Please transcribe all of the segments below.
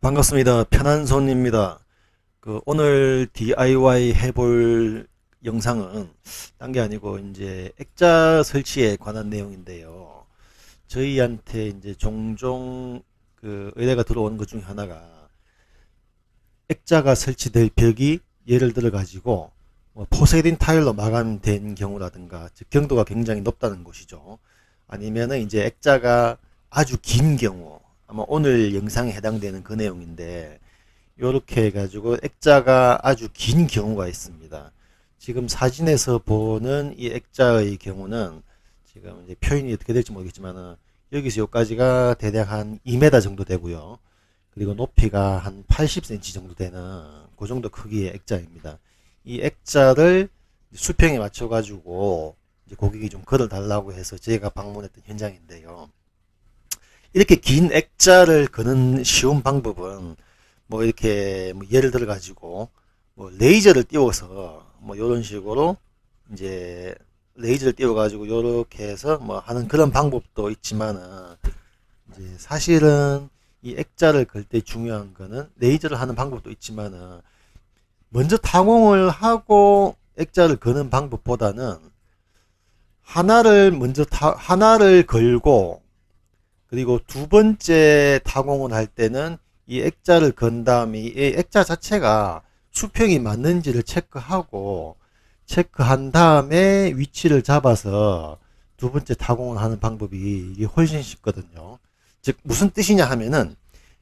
반갑습니다. 편한 손입니다. 그 오늘 DIY 해볼 영상은 딴 게 아니고 이제 액자 설치에 관한 내용인데요. 저희한테 이제 종종 그 의뢰가 들어오는 것 중에 하나가 액자가 설치될 벽이 예를 들어 가지고 뭐 포세린 타일로 마감된 경우라든가 즉 경도가 굉장히 높다는 것이죠. 아니면은 이제 액자가 아주 긴 경우 아마 오늘 영상에 해당되는 그 내용인데 요렇게 해가지고 액자가 아주 긴 경우가 있습니다. 지금 사진에서 보는 이 액자의 경우는 지금 이제 표현이 어떻게 될지 모르겠지만은 여기서 여기까지가 대략 한 2m 정도 되고요. 그리고 높이가 한 80cm 정도 되는 그 정도 크기의 액자입니다. 이 액자를 수평에 맞춰 가지고 이제 고객이 좀 걸어 달라고 해서 제가 방문했던 현장인데요. 이렇게 긴 액자를 거는 쉬운 방법은 뭐 이렇게 뭐 예를 들어 가지고 뭐 레이저를 띄워서 뭐 이런 식으로 이제 레이저를 띄워 가지고 요렇게 해서 뭐 하는 그런 방법도 있지만은 이제 사실은 이 액자를 걸 때 중요한 거는 레이저를 하는 방법도 있지만은 먼저 타공을 하고 액자를 거는 방법보다는 하나를 먼저 타, 하나를 걸고 그리고 두 번째 타공을 할 때는 이 액자를 건 다음에 이 액자 자체가 수평이 맞는지를 체크하고 체크한 다음에 위치를 잡아서 두 번째 타공을 하는 방법이 이게 훨씬 쉽거든요. 즉 무슨 뜻이냐 하면은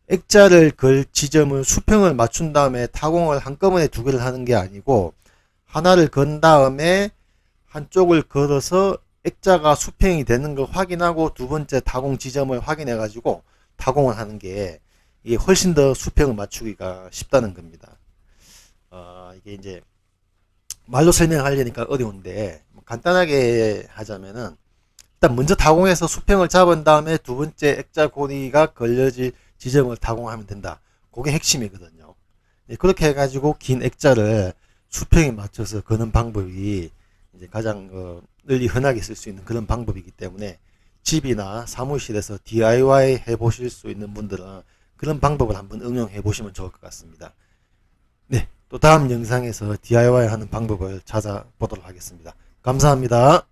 액자를 걸 지점을 수평을 맞춘 다음에 타공을 한꺼번에 두 개를 하는 게 아니고 하나를 건 다음에 한쪽을 걸어서 액자가 수평이 되는 걸 확인하고 두 번째 타공 지점을 확인해 가지고 타공을 하는 게 이게 훨씬 더 수평을 맞추기가 쉽다는 겁니다. 어, 이게 이제 말로 설명하려니까 어려운데 뭐 간단하게 하자면은 일단 먼저 타공해서 수평을 잡은 다음에 두 번째 액자 고리가 걸려질 지점을 타공하면 된다. 그게 핵심이거든요. 네, 그렇게 해가지고 긴 액자를 수평에 맞춰서 거는 방법이 이제 가장 어, 널리 흔하게 쓸 수 있는 그런 방법이기 때문에 집이나 사무실에서 DIY 해보실 수 있는 분들은 그런 방법을 한번 응용해 보시면 좋을 것 같습니다. 네, 또 다음 영상에서 DIY 하는 방법을 찾아보도록 하겠습니다. 감사합니다.